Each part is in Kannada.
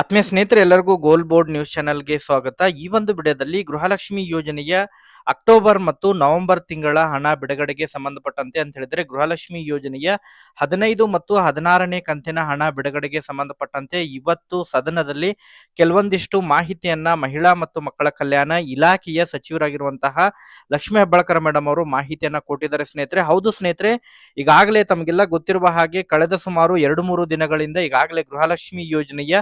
ಆತ್ಮೀಯ ಸ್ನೇಹಿತರೆ, ಎಲ್ಲರಿಗೂ ಗೋಲ್ ಬೋರ್ಡ್ ನ್ಯೂಸ್ ಚಾನೆಲ್ಗೆ ಸ್ವಾಗತ. ಈ ಒಂದು ವಿಡಿಯೋದಲ್ಲಿ ಗೃಹಲಕ್ಷ್ಮಿ ಯೋಜನೆಯ ಅಕ್ಟೋಬರ್ ಮತ್ತು ನವೆಂಬರ್ ತಿಂಗಳ ಹಣ ಬಿಡುಗಡೆಗೆ ಸಂಬಂಧಪಟ್ಟಂತೆ ಅಂತ ಹೇಳಿದ್ರೆ, ಗೃಹಲಕ್ಷ್ಮಿ ಯೋಜನೆಯ ಹದಿನೈದು ಮತ್ತು ಹದಿನಾರನೇ ಕಂತಿನ ಹಣ ಬಿಡುಗಡೆಗೆ ಸಂಬಂಧಪಟ್ಟಂತೆ ಇವತ್ತು ಸದನದಲ್ಲಿ ಕೆಲವೊಂದಿಷ್ಟು ಮಾಹಿತಿಯನ್ನ ಮಹಿಳಾ ಮತ್ತು ಮಕ್ಕಳ ಕಲ್ಯಾಣ ಇಲಾಖೆಯ ಸಚಿವರಾಗಿರುವಂತಹ ಲಕ್ಷ್ಮೀ ಹೆಬ್ಬಾಳ್ಕರ್ ಮೇಡಮ್ ಅವರು ಮಾಹಿತಿಯನ್ನ ಕೊಟ್ಟಿದ್ದಾರೆ ಸ್ನೇಹಿತರೆ. ಹೌದು ಸ್ನೇಹಿತರೆ, ಈಗಾಗಲೇ ತಮಗೆಲ್ಲ ಗೊತ್ತಿರುವ ಹಾಗೆ ಕಳೆದ ಸುಮಾರು ಎರಡು ಮೂರು ದಿನಗಳಿಂದ ಈಗಾಗಲೇ ಗೃಹಲಕ್ಷ್ಮಿ ಯೋಜನೆಯ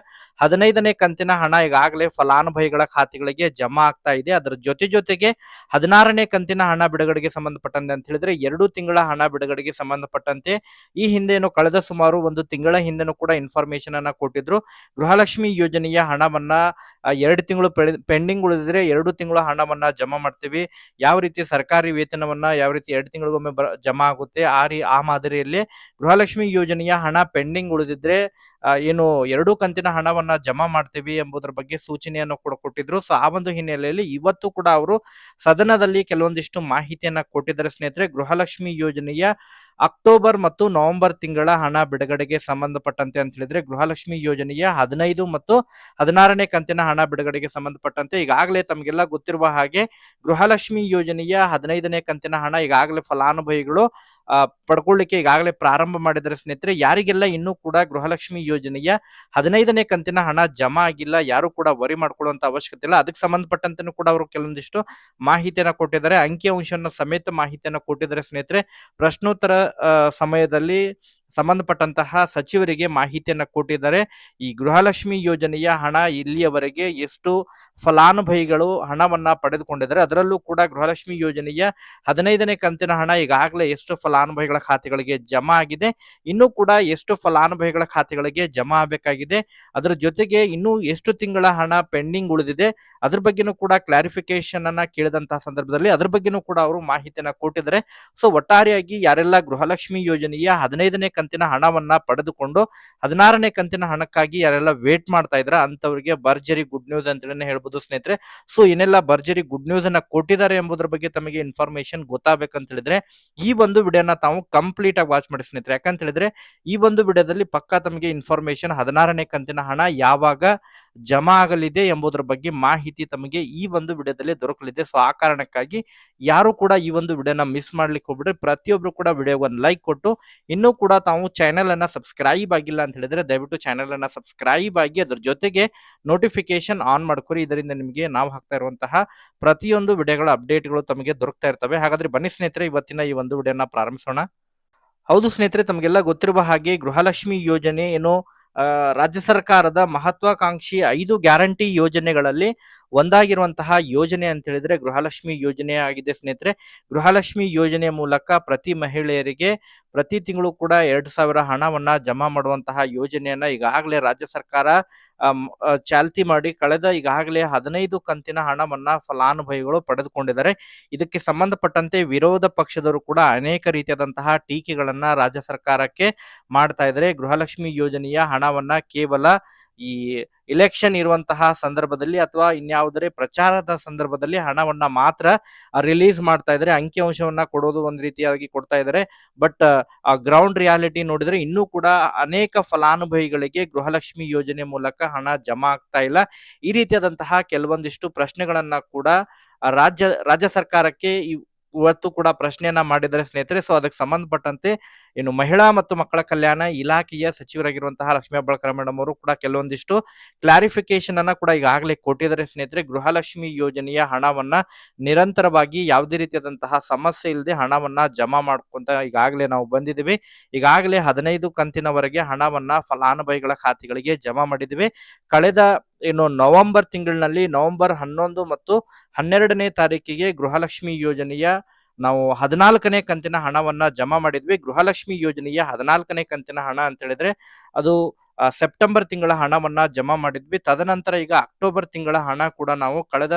ಹದಿನೈದನೇ ಕಂತಿನ ಹಣ ಈಗಾಗಲೇ ಫಲಾನುಭವಿಗಳ ಖಾತೆಗಳಿಗೆ ಜಮಾ ಆಗ್ತಾ ಇದೆ. ಅದರ ಜೊತೆ ಜೊತೆಗೆ ಹದಿನಾರನೇ ಕಂತಿನ ಹಣ ಬಿಡುಗಡೆಗೆ ಸಂಬಂಧಪಟ್ಟಂತೆ ಅಂತ ಹೇಳಿದ್ರೆ ಎರಡು ತಿಂಗಳ ಹಣ ಬಿಡುಗಡೆಗೆ ಸಂಬಂಧಪಟ್ಟಂತೆ ಈ ಹಿಂದೆನು ಕಳೆದ ಸುಮಾರು ಒಂದು ತಿಂಗಳ ಹಿಂದೆನೂ ಕೂಡ ಇನ್ಫಾರ್ಮೇಶನ್ ಅನ್ನ ಕೊಟ್ಟಿದ್ರು. ಗೃಹಲಕ್ಷ್ಮಿ ಯೋಜನೆಯ ಹಣವನ್ನ ಎರಡು ತಿಂಗಳು ಪೆಂಡಿಂಗ್ ಉಳಿದಿದ್ರೆ ಎರಡು ತಿಂಗಳ ಹಣವನ್ನ ಜಮಾ ಮಾಡ್ತೀವಿ. ಯಾವ ರೀತಿ ಸರ್ಕಾರಿ ವೇತನವನ್ನ ಯಾವ ರೀತಿ ಎರಡು ತಿಂಗಳಿಗೊಮ್ಮೆ ಜಮಾ ಆಗುತ್ತೆ. ಆ ರೀ, ಆ ಮಾದರಿಯಲ್ಲಿ ಗೃಹಲಕ್ಷ್ಮಿ ಯೋಜನೆಯ ಹಣ ಪೆಂಡಿಂಗ್ ಉಳಿದಿದ್ರೆ ಏನು ಎರಡು ಕಂತಿನ ಹಣವನ್ನ ಜಮಾ ಮಾಡ್ತೀವಿ ಎಂಬುದರ ಬಗ್ಗೆ ಸೂಚನೆಯನ್ನು ಕೂಡ ಕೊಟ್ಟಿದ್ರು. ಸೊ ಆ ಒಂದು ಹಿನ್ನೆಲೆಯಲ್ಲಿ ಇವತ್ತು ಕೂಡ ಅವರು ಸದನದಲ್ಲಿ ಕೆಲವೊಂದಿಷ್ಟು ಮಾಹಿತಿಯನ್ನ ಕೊಟ್ಟಿದ್ದಾರೆ ಸ್ನೇಹಿತರೆ. ಗೃಹಲಕ್ಷ್ಮಿ ಯೋಜನೆಯ ಅಕ್ಟೋಬರ್ ಮತ್ತು ನವೆಂಬರ್ ತಿಂಗಳ ಹಣ ಬಿಡುಗಡೆಗೆ ಸಂಬಂಧಪಟ್ಟಂತೆ ಅಂತ ಹೇಳಿದ್ರೆ ಗೃಹಲಕ್ಷ್ಮಿ ಯೋಜನೆಯ ಹದಿನೈದು ಮತ್ತು ಹದಿನಾರನೇ ಕಂತಿನ ಹಣ ಬಿಡುಗಡೆಗೆ ಸಂಬಂಧಪಟ್ಟಂತೆ ಈಗಾಗಲೇ ತಮಗೆಲ್ಲ ಗೊತ್ತಿರುವ ಹಾಗೆ ಗೃಹಲಕ್ಷ್ಮಿ ಯೋಜನೆಯ ಹದಿನೈದನೇ ಕಂತಿನ ಹಣ ಈಗಾಗಲೇ ಫಲಾನುಭವಿಗಳು ಪಡ್ಕೊಳ್ಳಿಕ್ಕೆ ಈಗಾಗಲೇ ಪ್ರಾರಂಭ ಮಾಡಿದರೆ ಸ್ನೇಹಿತರೆ. ಯಾರಿಗೆಲ್ಲ ಇನ್ನೂ ಕೂಡ ಗೃಹಲಕ್ಷ್ಮಿ ಯೋಜನೆಯ ಹದಿನೈದನೇ ಕಂತಿನ ಹಣ ಜಮಾ ಆಗಿಲ್ಲ, ಯಾರು ಕೂಡ ವರಿ ಮಾಡ್ಕೊಳ್ಳುವಂತ ಅವಶ್ಯಕತೆ ಇಲ್ಲ. ಅದಕ್ಕೆ ಸಂಬಂಧಪಟ್ಟಂತೆ ಕೂಡ ಅವರು ಕೆಲವೊಂದಿಷ್ಟು ಮಾಹಿತಿಯನ್ನು ಕೊಟ್ಟಿದ್ದಾರೆ. ಅಂಕಿಅಂಶವನ್ನು ಸಮೇತ ಮಾಹಿತಿಯನ್ನು ಕೊಟ್ಟಿದ್ದಾರೆ ಸ್ನೇಹಿತರೆ. ಪ್ರಶ್ನೋತ್ತರ ಸಮಯದಲ್ಲಿ ಸಂಬಂಧಪಟ್ಟಂತಹ ಸಚಿವರಿಗೆ ಮಾಹಿತಿಯನ್ನು ಕೊಟ್ಟಿದ್ದಾರೆ. ಈ ಗೃಹಲಕ್ಷ್ಮಿ ಯೋಜನೆಯ ಹಣ ಇಲ್ಲಿಯವರೆಗೆ ಎಷ್ಟು ಫಲಾನುಭವಿಗಳು ಹಣವನ್ನು ಪಡೆದುಕೊಂಡಿದ್ದಾರೆ, ಅದರಲ್ಲೂ ಕೂಡ ಗೃಹಲಕ್ಷ್ಮಿ ಯೋಜನೆಯ ಹದಿನೈದನೇ ಕಂತಿನ ಹಣ ಈಗಾಗಲೇ ಎಷ್ಟು ಫಲಾನುಭವಿಗಳ ಖಾತೆಗಳಿಗೆ ಜಮಾ ಆಗಿದೆ, ಇನ್ನೂ ಕೂಡ ಎಷ್ಟು ಫಲಾನುಭವಿಗಳ ಖಾತೆಗಳಿಗೆ ಜಮಾ ಆಗಬೇಕಾಗಿದೆ, ಅದರ ಜೊತೆಗೆ ಇನ್ನೂ ಎಷ್ಟು ತಿಂಗಳ ಹಣ ಪೆಂಡಿಂಗ್ ಉಳಿದಿದೆ, ಅದ್ರ ಬಗ್ಗೆನೂ ಕೂಡ ಕ್ಲಾರಿಫಿಕೇಶನ್ ಅನ್ನ ಕೇಳಿದಂತಹ ಸಂದರ್ಭದಲ್ಲಿ ಅದ್ರ ಬಗ್ಗೆನೂ ಕೂಡ ಅವರು ಮಾಹಿತಿಯನ್ನ ಕೊಟ್ಟಿದ್ದಾರೆ. ಸೊ ಒಟ್ಟಾರೆಯಾಗಿ ಯಾರೆಲ್ಲ ಗೃಹಲಕ್ಷ್ಮಿ ಯೋಜನೆಯ ಹದಿನೈದನೇ ಕಂತಿನ ಹಣವನ್ನ ಪಡೆದುಕೊಂಡು ಹದಿನಾರನೇ ಕಂತಿನ ಹಣಕ್ಕಾಗಿ ಯಾರೆಲ್ಲ ವೇಟ್ ಮಾಡ್ತಾ ಇದ್ರ ಅಂತವರಿಗೆ ಭರ್ಜರಿ ಗುಡ್ ನ್ಯೂಸ್ ಅಂತ ಹೇಳ್ಬೋದು ಸ್ನೇಹಿತರೆ. ಸೊ ಏನೆಲ್ಲ ಭರ್ಜರಿ ಗುಡ್ ನ್ಯೂಸ್ ಅನ್ನ ಕೊಟ್ಟಿದ್ದಾರೆ ಎಂಬುದರ ಬಗ್ಗೆ ತಮಗೆ ಇನ್ಫಾರ್ಮೇಶನ್ ಗೊತ್ತಾಗಬೇಕಂತ ಹೇಳಿದ್ರೆ ಈ ಒಂದು ವಿಡಿಯೋನ ತಾವು ಕಂಪ್ಲೀಟ್ ಆಗಿ ವಾಚ್ ಮಾಡಿ ಸ್ನೇಹಿತರೆ. ಯಾಕಂತ ಹೇಳಿದ್ರೆ ಈ ಒಂದು ವಿಡಿಯೋದಲ್ಲಿ ಪಕ್ಕಾ ತಮಗೆ ಇನ್ಫಾರ್ಮೇಶನ್ ಹದಿನಾರನೇ ಕಂತಿನ ಹಣ ಯಾವಾಗ ಜಮಾ ಆಗಲಿದೆ ಎಂಬುದರ ಬಗ್ಗೆ ಮಾಹಿತಿ ತಮಗೆ ಈ ಒಂದು ವಿಡಿಯೋದಲ್ಲಿ ದೊರಕಲಿದೆ. ಸೊ ಆ ಕಾರಣಕ್ಕಾಗಿ ಯಾರು ಕೂಡ ಈ ಒಂದು ವಿಡಿಯೋನ ಮಿಸ್ ಮಾಡ್ಲಿಕ್ಕೆ ಹೋಗ್ಬಿಟ್ರೆ ಪ್ರತಿಯೊಬ್ರು ಕೂಡ ವಿಡಿಯೋ ಒಂದು ಲೈಕ್ ಕೊಟ್ಟು ಇನ್ನೂ ಕೂಡ ತಾವು ಚಾನೆಲ್ ಅನ್ನ ಸಬ್ಸ್ಕ್ರೈಬ್ ಆಗಿಲ್ಲ ಅಂತ ಹೇಳಿದ್ರೆ ದಯವಿಟ್ಟು ಚಾನೆಲ್ ಅನ್ನ ಸಬ್ಸ್ಕ್ರೈಬ್ ಆಗಿ ಅದ್ರ ಜೊತೆಗೆ ನೋಟಿಫಿಕೇಶನ್ ಆನ್ ಮಾಡ್ಕೊರಿ. ಇದರಿಂದ ನಿಮಗೆ ನಾವು ಹಾಕ್ತಾ ಇರುವಂತಹ ಪ್ರತಿಯೊಂದು ವಿಡಿಯೋಗಳ ಅಪ್ಡೇಟ್ಗಳು ತಮಗೆ ದೊರಕ್ತಾ ಇರ್ತವೆ. ಹಾಗಾದ್ರೆ ಬನ್ನಿ ಸ್ನೇಹಿತರೆ, ಇವತ್ತಿನ ಈ ಒಂದು ವಿಡಿಯೋನ ಪ್ರಾರಂಭಿಸೋಣ. ಹೌದು ಸ್ನೇಹಿತರೆ, ತಮಗೆಲ್ಲ ಗೊತ್ತಿರುವ ಹಾಗೆ ಗೃಹಲಕ್ಷ್ಮಿ ಯೋಜನೆ ಏನು ರಾಜ್ಯ ಸರ್ಕಾರದ ಮಹತ್ವಾಕಾಂಕ್ಷಿ ಐದು ಗ್ಯಾರಂಟಿ ಯೋಜನೆಗಳಲ್ಲಿ ಒಂದಾಗಿರುವಂತಹ ಯೋಜನೆ ಅಂತ ಹೇಳಿದ್ರೆ ಗೃಹಲಕ್ಷ್ಮಿ ಯೋಜನೆ ಆಗಿದೆ ಸ್ನೇಹಿತರೆ. ಗೃಹಲಕ್ಷ್ಮಿ ಯೋಜನೆ ಮೂಲಕ ಪ್ರತಿ ಮಹಿಳೆಯರಿಗೆ ಪ್ರತಿ ತಿಂಗಳು ಕೂಡ ಎರಡು ಸಾವಿರ ಹಣವನ್ನ ಜಮಾ ಮಾಡುವಂತಹ ಯೋಜನೆಯನ್ನ ಈಗಾಗಲೇ ರಾಜ್ಯ ಸರ್ಕಾರ ಚಾಲ್ತಿ ಮಾಡಿ ಕಳೆದ ಈಗಾಗಲೇ ಹದಿನೈದು ಕಂತಿನ ಹಣವನ್ನ ಫಲಾನುಭವಿಗಳು ಪಡೆದುಕೊಂಡಿದ್ದಾರೆ. ಇದಕ್ಕೆ ಸಂಬಂಧಪಟ್ಟಂತೆ ವಿರೋಧ ಪಕ್ಷದವರು ಕೂಡ ಅನೇಕ ರೀತಿಯಾದಂತಹ ಟೀಕೆಗಳನ್ನ ರಾಜ್ಯ ಸರ್ಕಾರಕ್ಕೆ ಮಾಡ್ತಾ ಇದ್ದಾರೆ. ಗೃಹಲಕ್ಷ್ಮಿ ಯೋಜನೆಯ ಹಣವನ್ನ ಕೇವಲ ಈ ಇಲೆಕ್ಷನ್ ಇರುವಂತಹ ಸಂದರ್ಭದಲ್ಲಿ ಅಥವಾ ಇನ್ಯಾವುದರೇ ಪ್ರಚಾರದ ಸಂದರ್ಭದಲ್ಲಿ ಹಣವನ್ನ ಮಾತ್ರ ರಿಲೀಸ್ ಮಾಡ್ತಾ ಇದ್ದಾರೆ. ಅಂಕಿಅಂಶವನ್ನ ಕೊಡೋದು ಒಂದ್ ರೀತಿಯಾಗಿ ಕೊಡ್ತಾ ಇದ್ದಾರೆ. ಬಟ್ ಆ ಗ್ರೌಂಡ್ ರಿಯಾಲಿಟಿ ನೋಡಿದ್ರೆ ಇನ್ನೂ ಕೂಡ ಅನೇಕ ಫಲಾನುಭವಿಗಳಿಗೆ ಗೃಹಲಕ್ಷ್ಮಿ ಯೋಜನೆ ಮೂಲಕ ಹಣ ಜಮಾ ಆಗ್ತಾ ಇಲ್ಲ. ಈ ರೀತಿಯಾದಂತಹ ಕೆಲವೊಂದಿಷ್ಟು ಪ್ರಶ್ನೆಗಳನ್ನ ಕೂಡ ರಾಜ್ಯ ರಾಜ್ಯ ಸರ್ಕಾರಕ್ಕೆ ಇವತ್ತು ಕೂಡ ಪ್ರಶ್ನೆಯನ್ನ ಮಾಡಿದ್ದಾರೆ ಸ್ನೇಹಿತರೆ. ಸೊ ಅದಕ್ಕೆ ಸಂಬಂಧಪಟ್ಟಂತೆ ಇನ್ನು ಮಹಿಳಾ ಮತ್ತು ಮಕ್ಕಳ ಕಲ್ಯಾಣ ಇಲಾಖೆಯ ಸಚಿವರಾಗಿರುವಂತಹ ಲಕ್ಷ್ಮೀ ಹೆಬ್ಬಾಳ್ಕರ್ ಮೇಡಮ್ ಅವರು ಕೂಡ ಕೆಲವೊಂದಿಷ್ಟು ಕ್ಲಾರಿಫಿಕೇಶನ್ ಅನ್ನ ಕೂಡ ಈಗಾಗಲೇ ಕೊಟ್ಟಿದ್ದಾರೆ ಸ್ನೇಹಿತರೆ. ಗೃಹಲಕ್ಷ್ಮಿ ಯೋಜನೆಯ ಹಣವನ್ನ ನಿರಂತರವಾಗಿ ಯಾವುದೇ ರೀತಿಯಾದಂತಹ ಸಮಸ್ಯೆ ಇಲ್ಲದೆ ಹಣವನ್ನ ಜಮಾ ಮಾಡ್ಕೊಂತ ಈಗಾಗಲೇ ನಾವು ಬಂದಿದ್ದೀವಿ. ಈಗಾಗಲೇ ಹದಿನೈದು ಕಂತಿನವರೆಗೆ ಹಣವನ್ನ ಫಲಾನುಭವಿಗಳ ಖಾತೆಗಳಿಗೆ ಜಮಾ ಮಾಡಿದ್ದೀವಿ. ಕಳೆದ ಏನು ನವೆಂಬರ್ ತಿಂಗಳಿನಲ್ಲಿ ನವೆಂಬರ್ ಹನ್ನೊಂದು ಮತ್ತು ಹನ್ನೆರಡನೇ ತಾರೀಕಿಗೆ ಗೃಹಲಕ್ಷ್ಮಿ ಯೋಜನೆಯ ನಾವು ಹದಿನಾಲ್ಕನೇ ಕಂತಿನ ಹಣವನ್ನ ಜಮಾ ಮಾಡಿದ್ವಿ. ಗೃಹಲಕ್ಷ್ಮಿ ಯೋಜನೆಯ ಹದಿನಾಲ್ಕನೇ ಕಂತಿನ ಹಣ ಅಂತ ಹೇಳಿದ್ರೆ ಅದು ಸೆಪ್ಟೆಂಬರ್ ತಿಂಗಳ ಹಣವನ್ನ ಜಮಾ ಮಾಡಿದ್ವಿ. ತದನಂತರ ಈಗ ಅಕ್ಟೋಬರ್ ತಿಂಗಳ ಹಣ ಕೂಡ ನಾವು ಕಳೆದ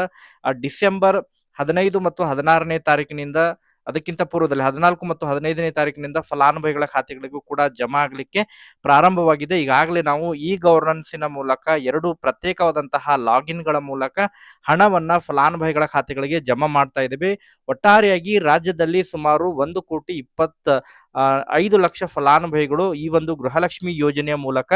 ಡಿಸೆಂಬರ್ ಹದಿನೈದು ಮತ್ತು ಹದಿನಾರನೇ ತಾರೀಕಿನಿಂದ ಅದಕ್ಕಿಂತ ಪೂರ್ವದಲ್ಲಿ ಹದಿನಾಲ್ಕು ಮತ್ತು ಹದಿನೈದನೇ ತಾರೀಕಿನಿಂದ ಫಲಾನುಭವಿಗಳ ಖಾತೆಗಳಿಗೂ ಕೂಡ ಜಮಾ ಆಗಲಿಕ್ಕೆ ಪ್ರಾರಂಭವಾಗಿದೆ. ಈಗಾಗಲೇ ನಾವು ಇ ಗವರ್ನೆನ್ಸಿನ ಮೂಲಕ ಎರಡು ಪ್ರತ್ಯೇಕವಾದಂತಹ ಲಾಗಿನ್ಗಳ ಮೂಲಕ ಹಣವನ್ನ ಫಲಾನುಭವಿಗಳ ಖಾತೆಗಳಿಗೆ ಜಮಾ ಮಾಡ್ತಾ ಇದ್ದೀವಿ. ಒಟ್ಟಾರೆಯಾಗಿ ರಾಜ್ಯದಲ್ಲಿ ಸುಮಾರು ಒಂದು ಕೋಟಿ ಇಪ್ಪತ್ತ ಐದು ಲಕ್ಷ ಫಲಾನುಭವಿಗಳು ಈ ಒಂದು ಗೃಹಲಕ್ಷ್ಮಿ ಯೋಜನೆಯ ಮೂಲಕ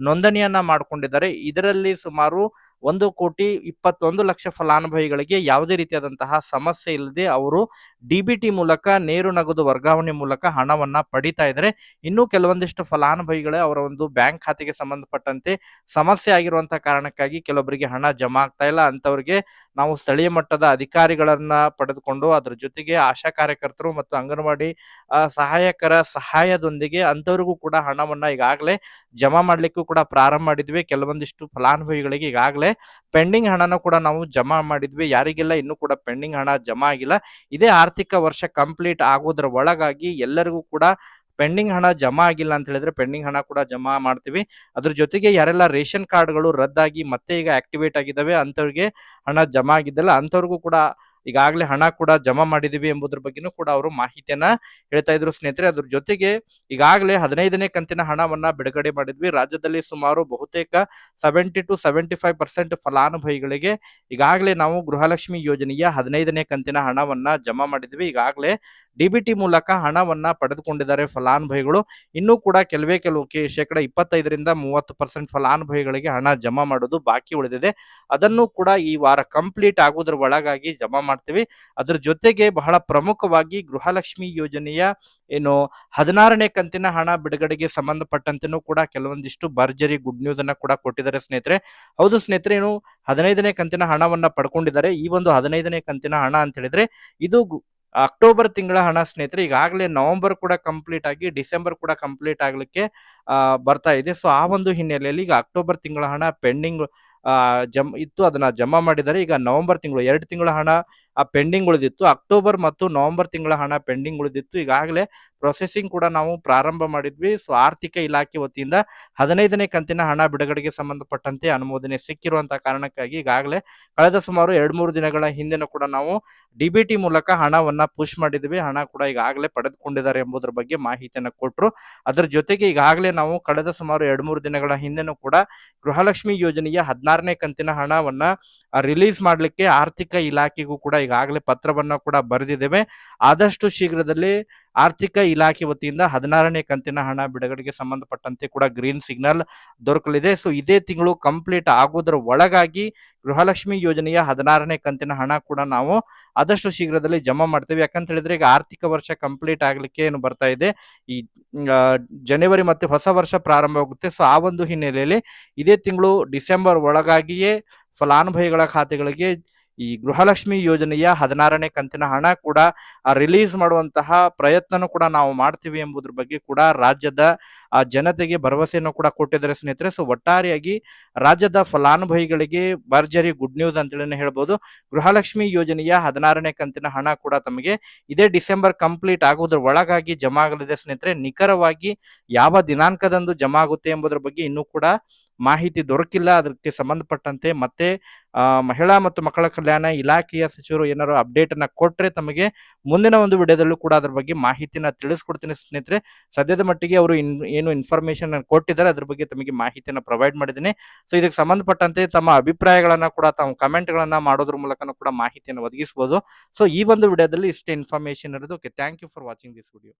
ನೋಂದಣಿಯನ್ನ ಮಾಡಿಕೊಂಡಿದ್ದಾರೆ. ಇದರಲ್ಲಿ ಸುಮಾರು ಒಂದು ಕೋಟಿ ಇಪ್ಪತ್ತೊಂದು ಲಕ್ಷ ಫಲಾನುಭವಿಗಳಿಗೆ ಯಾವುದೇ ರೀತಿಯಾದಂತಹ ಸಮಸ್ಯೆ ಇಲ್ಲದೆ ಅವರು ಡಿ ಬಿ ಟಿ ಮೂಲಕ ನೇರು ನಗದು ವರ್ಗಾವಣೆ ಮೂಲಕ ಹಣವನ್ನ ಪಡಿತಾ ಇದ್ದಾರೆ. ಇನ್ನೂ ಕೆಲವೊಂದಿಷ್ಟು ಫಲಾನುಭವಿಗಳೇ ಅವರ ಒಂದು ಬ್ಯಾಂಕ್ ಖಾತೆಗೆ ಸಂಬಂಧಪಟ್ಟಂತೆ ಸಮಸ್ಯೆ ಆಗಿರುವಂತಹ ಕಾರಣಕ್ಕಾಗಿ ಕೆಲವೊಬ್ಬರಿಗೆ ಹಣ ಜಮಾ ಆಗ್ತಾ ಇಲ್ಲ. ಅಂತವರಿಗೆ ನಾವು ಸ್ಥಳೀಯ ಮಟ್ಟದ ಅಧಿಕಾರಿಗಳನ್ನ ಪಡೆದುಕೊಂಡು ಅದ್ರ ಜೊತೆಗೆ ಆಶಾ ಕಾರ್ಯಕರ್ತರು ಮತ್ತು ಅಂಗನವಾಡಿ ಸಹಾಯಕರ ಸಹಾಯದೊಂದಿಗೆ ಅಂತವರಿಗೂ ಕೂಡ ಹಣವನ್ನ ಈಗಾಗಲೇ ಜಮಾ ಮಾಡ್ಲಿಕ್ಕೂ ಕೂಡ ಪ್ರಾರಂಭ ಮಾಡಿದ್ವಿ. ಕೆಲವೊಂದಿಷ್ಟು ಫಲಾನುಭವಿಗಳಿಗೆ ಈಗಾಗಲೇ ಪೆಂಡಿಂಗ್ ಹಣನ ಕೂಡ ನಾವು ಜಮಾ ಮಾಡಿದ್ವಿ. ಯಾರಿಗೆಲ್ಲ ಇನ್ನೂ ಕೂಡ ಪೆಂಡಿಂಗ್ ಹಣ ಜಮಾ ಆಗಿಲ್ಲ. ಇದೇ ಆರ್ಥಿಕ ವರ್ಷ ಕಂಪ್ಲೀಟ್ ಆಗೋದ್ರ ಒಳಗಾಗಿ ಎಲ್ಲರಿಗೂ ಕೂಡ ಪೆಂಡಿಂಗ್ ಹಣ ಜಮಾ ಆಗಿಲ್ಲ ಅಂತ ಹೇಳಿದ್ರೆ ಪೆಂಡಿಂಗ್ ಹಣ ಕೂಡ ಜಮಾ ಮಾಡ್ತೀವಿ. ಅದ್ರ ಜೊತೆಗೆ ಯಾರೆಲ್ಲ ರೇಷನ್ ಕಾರ್ಡ್ಗಳು ರದ್ದಾಗಿ ಮತ್ತೆ ಈಗ ಆಕ್ಟಿವೇಟ್ ಆಗಿದ್ದಾವೆ, ಅಂಥವ್ರಿಗೆ ಹಣ ಜಮಾ ಆಗಿದ್ದಲ್ಲ ಅಂಥವ್ರಿಗೂ ಕೂಡ ಈಗಾಗಲೇ ಹಣ ಕೂಡ ಜಮಾ ಮಾಡಿದೀವಿ ಎಂಬುದ್ರ ಬಗ್ಗೆನೂ ಕೂಡ ಅವರು ಮಾಹಿತಿಯನ್ನ ಹೇಳ್ತಾ ಇದ್ರು. ಸ್ನೇಹಿತರೆ, ಅದ್ರ ಜೊತೆಗೆ ಈಗಾಗಲೇ ಹದಿನೈದನೇ ಕಂತಿನ ಹಣವನ್ನ ಬಿಡುಗಡೆ ಮಾಡಿದ್ವಿ. ರಾಜ್ಯದಲ್ಲಿ ಸುಮಾರು ಬಹುತೇಕ seventy two seventy five percent ಫಲಾನುಭವಿಗಳಿಗೆ ಈಗಾಗಲೇ ನಾವು ಗೃಹಲಕ್ಷ್ಮಿ ಯೋಜನೆಯ ಹದಿನೈದನೇ ಕಂತಿನ ಹಣವನ್ನ ಜಮಾ ಮಾಡಿದ್ವಿ. ಈಗಾಗಲೇ ಡಿಬಿಟಿ ಮೂಲಕ ಹಣವನ್ನ ಪಡೆದುಕೊಂಡಿದ್ದಾರೆ ಫಲಾನುಭವಿಗಳು. ಇನ್ನೂ ಕೂಡ ಕೆಲವೇ ಕೆಲವು ಶೇಕಡ ಇಪ್ಪತ್ತೈದರಿಂದ ಮೂವತ್ತು ಪರ್ಸೆಂಟ್ ಫಲಾನುಭವಿಗಳಿಗೆ ಹಣ ಜಮಾ ಮಾಡೋದು ಬಾಕಿ ಉಳಿದಿದೆ. ಅದನ್ನು ಕೂಡ ಈ ವಾರ ಕಂಪ್ಲೀಟ್ ಆಗೋದ್ರ ಒಳಗಾಗಿ ಜಮಾ ಮಾಡ್ತೀವಿ. ಅದ್ರ ಜೊತೆಗೆ ಬಹಳ ಪ್ರಮುಖವಾಗಿ ಗೃಹಲಕ್ಷ್ಮಿ ಯೋಜನೆಯ ಏನು ಹದಿನಾರನೇ ಕಂತಿನ ಹಣ ಬಿಡುಗಡೆಗೆ ಸಂಬಂಧಪಟ್ಟಂತೆನೂ ಕೂಡ ಕೆಲವೊಂದಿಷ್ಟು ಭರ್ಜರಿ ಗುಡ್ ನ್ಯೂಸ್ ಅನ್ನ ಕೂಡ ಕೊಟ್ಟಿದ್ದಾರೆ ಸ್ನೇಹಿತರೆ. ಹೌದು ಸ್ನೇಹಿತರೆ, ಏನು ಹದಿನೈದನೇ ಕಂತಿನ ಹಣವನ್ನ ಪಡ್ಕೊಂಡಿದ್ದಾರೆ. ಈ ಒಂದು ಹದಿನೈದನೇ ಕಂತಿನ ಹಣ ಅಂತ ಹೇಳಿದ್ರೆ ಇದು ಅಕ್ಟೋಬರ್ ತಿಂಗಳ ಹಣ ಸ್ನೇಹಿತರೆ. ಈಗಾಗಲೇ ನವೆಂಬರ್ ಕೂಡ ಕಂಪ್ಲೀಟ್ ಆಗಿ, ಡಿಸೆಂಬರ್ ಕೂಡ ಕಂಪ್ಲೀಟ್ ಆಗ್ಲಿಕ್ಕೆ ಬರ್ತಾ ಇದೆ. ಸೊ, ಆ ಒಂದು ಹಿನ್ನೆಲೆಯಲ್ಲಿ ಈಗ ಅಕ್ಟೋಬರ್ ತಿಂಗಳ ಹಣ ಪೆಂಡಿಂಗ್ ಜಮ್, ಇತ್ತು ಅದನ್ನ ಜಮಾ ಮಾಡಿದ್ದಾರೆ. ಈಗ ನವೆಂಬರ್ ತಿಂಗಳು, ಎರಡು ತಿಂಗಳ ಹಣ ಆ ಪೆಂಡಿಂಗ್ ಉಳಿದಿತ್ತು. ಅಕ್ಟೋಬರ್ ಮತ್ತು ನವೆಂಬರ್ ತಿಂಗಳ ಹಣ ಪೆಂಡಿಂಗ್ ಉಳಿದಿತ್ತು. ಈಗಾಗಲೇ ಪ್ರೊಸೆಸಿಂಗ್ ಕೂಡ ನಾವು ಪ್ರಾರಂಭ ಮಾಡಿದ್ವಿ. ಸೊ, ಆರ್ಥಿಕ ಇಲಾಖೆ ವತಿಯಿಂದ ಹದಿನೈದನೇ ಕಂತಿನ ಹಣ ಬಿಡುಗಡೆಗೆ ಸಂಬಂಧಪಟ್ಟಂತೆ ಅನುಮೋದನೆ ಸಿಕ್ಕಿರುವಂತಹ ಕಾರಣಕ್ಕಾಗಿ ಈಗಾಗಲೇ ಕಳೆದ ಸುಮಾರು ಎರಡ್ ಮೂರು ದಿನಗಳ ಹಿಂದೆನೂ ಕೂಡ ನಾವು ಡಿಬಿಟಿ ಮೂಲಕ ಹಣವನ್ನ ಪುಷ್ ಮಾಡಿದ್ವಿ. ಹಣ ಕೂಡ ಈಗಾಗಲೇ ಪಡೆದುಕೊಂಡಿದ್ದಾರೆ ಎಂಬುದರ ಬಗ್ಗೆ ಮಾಹಿತಿಯನ್ನು ಕೊಟ್ಟರು ಅದರ ಜೊತೆಗೆ ಈಗಾಗಲೇ ನಾವು ಕಳೆದ ಸುಮಾರು ಎರಡ್ ಮೂರು ದಿನಗಳ ಹಿಂದೆನೂ ಕೂಡ ಗೃಹಲಕ್ಷ್ಮಿ ಯೋಜನೆಯ ಹದಿನಾರನೇ ಕಂತಿನ ಹಣವನ್ನ ರಿಲೀಸ್ ಮಾಡಲಿಕ್ಕೆ ಆರ್ಥಿಕ ಇಲಾಖೆಗೂ ಕೂಡ ಈಗಾಗಲೇ ಪತ್ರವನ್ನ ಕೂಡ ಬರೆದಿದ್ದೇವೆ. ಆದಷ್ಟು ಶೀಘ್ರದಲ್ಲಿ ಆರ್ಥಿಕ ಇಲಾಖೆ ವತಿಯಿಂದ ಹದಿನಾರನೇ ಕಂತಿನ ಹಣ ಬಿಡುಗಡೆಗೆ ಸಂಬಂಧಪಟ್ಟಂತೆ ಕೂಡ ಗ್ರೀನ್ ಸಿಗ್ನಲ್ ದೊರಕಲಿದೆ. ಸೊ, ಇದೇ ತಿಂಗಳು ಕಂಪ್ಲೀಟ್ ಆಗೋದ್ರ ಒಳಗಾಗಿ ಗೃಹಲಕ್ಷ್ಮಿ ಯೋಜನೆಯ ಹದಿನಾರನೇ ಕಂತಿನ ಹಣ ಕೂಡ ನಾವು ಆದಷ್ಟು ಶೀಘ್ರದಲ್ಲಿ ಜಮಾ ಮಾಡ್ತೇವೆ. ಯಾಕಂತ ಹೇಳಿದ್ರೆ ಈಗ ಆರ್ಥಿಕ ವರ್ಷ ಕಂಪ್ಲೀಟ್ ಆಗ್ಲಿಕ್ಕೆ ಏನು ಬರ್ತಾ ಇದೆ. ಈ ಜನವರಿ ಮತ್ತೆ ಹೊಸ ವರ್ಷ ಪ್ರಾರಂಭವಾಗುತ್ತೆ ಸೊ, ಆ ಒಂದು ಹಿನ್ನೆಲೆಯಲ್ಲಿ ಇದೇ ತಿಂಗಳು ಡಿಸೆಂಬರ್ ಒಳಗಾಗಿಯೇ ಫಲಾನುಭವಿಗಳ ಖಾತೆಗಳಿಗೆ ಈ ಗೃಹಲಕ್ಷ್ಮಿ ಯೋಜನೆಯ ಹದಿನಾರನೇ ಕಂತಿನ ಹಣ ಕೂಡ ರಿಲೀಸ್ ಮಾಡುವಂತಹ ಪ್ರಯತ್ನನೂ ಕೂಡ ನಾವು ಮಾಡ್ತೀವಿ ಎಂಬುದ್ರ ಬಗ್ಗೆ ಕೂಡ ರಾಜ್ಯದ ಜನತೆಗೆ ಭರವಸೆಯನ್ನು ಕೂಡ ಕೊಟ್ಟಿದ್ದಾರೆ ಸ್ನೇಹಿತರೆ. ಸೊ ಒಟ್ಟಾರೆಯಾಗಿ ರಾಜ್ಯದ ಫಲಾನುಭವಿಗಳಿಗೆ ಭರ್ಜರಿ ಗುಡ್ ನ್ಯೂಸ್ ಅಂತೇಳಿ ಹೇಳ್ಬೋದು. ಗೃಹಲಕ್ಷ್ಮಿ ಯೋಜನೆಯ ಹದಿನಾರನೇ ಕಂತಿನ ಹಣ ಕೂಡ ತಮಗೆ ಇದೇ ಡಿಸೆಂಬರ್ ಕಂಪ್ಲೀಟ್ ಆಗುವುದರ ಒಳಗಾಗಿ ಜಮಾ ಆಗಲಿದೆ ಸ್ನೇಹಿತರೆ. ನಿಖರವಾಗಿ ಯಾವ ದಿನಾಂಕದಂದು ಜಮಾ ಆಗುತ್ತೆ ಎಂಬುದರ ಬಗ್ಗೆ ಇನ್ನೂ ಕೂಡ ಮಾಹಿತಿ ದೊರಕಿಲ್ಲ, ಅದಕ್ಕೆ ಸಂಬಂಧಪಟ್ಟಂತೆ ಮತ್ತೆ ಮಹಿಳಾ ಮತ್ತು ಮಕ್ಕಳ ಕಲ್ಯಾಣ ಇಲಾಖೆಯ ಸಚಿವರು ಏನಾದ್ರು ಅಪ್ಡೇಟ್ ಅನ್ನ ಕೊಟ್ಟರೆ ತಮಗೆ ಮುಂದಿನ ಒಂದು ವಿಡಿಯೋದಲ್ಲೂ ಕೂಡ ಅದ್ರ ಬಗ್ಗೆ ಮಾಹಿತಿನ ತಿಳಿಸ್ಕೊಡ್ತೀನಿ ಸ್ನೇಹಿತರೆ. ಸದ್ಯದ ಮಟ್ಟಿಗೆ ಅವರು ಏನು ಇನ್ಫಾರ್ಮೇಶನ್ ಕೊಟ್ಟಿದ್ದಾರೆ, ಅದ್ರ ಬಗ್ಗೆ ತಮಗೆ ಮಾಹಿತಿಯನ್ನು ಪ್ರೊವೈಡ್ ಮಾಡಿದ್ದೀನಿ. ಸೊ ಇದಕ್ಕೆ ಸಂಬಂಧಪಟ್ಟಂತೆ ತಮ್ಮ ಅಭಿಪ್ರಾಯಗಳನ್ನ ಕೂಡ ತಾವು ಕಮೆಂಟ್ಗಳನ್ನ ಮಾಡೋದ್ರ ಮೂಲಕ ಕೂಡ ಮಾಹಿತಿಯನ್ನು ಒದಗಿಸಬಹುದು ಸೊ ಈ ಒಂದು ವಿಡಿಯೋದಲ್ಲಿ ಇಷ್ಟೇ ಇನ್ಫಾರ್ಮೇಶನ್ ಇರೋದು. Okay thank you for watching this video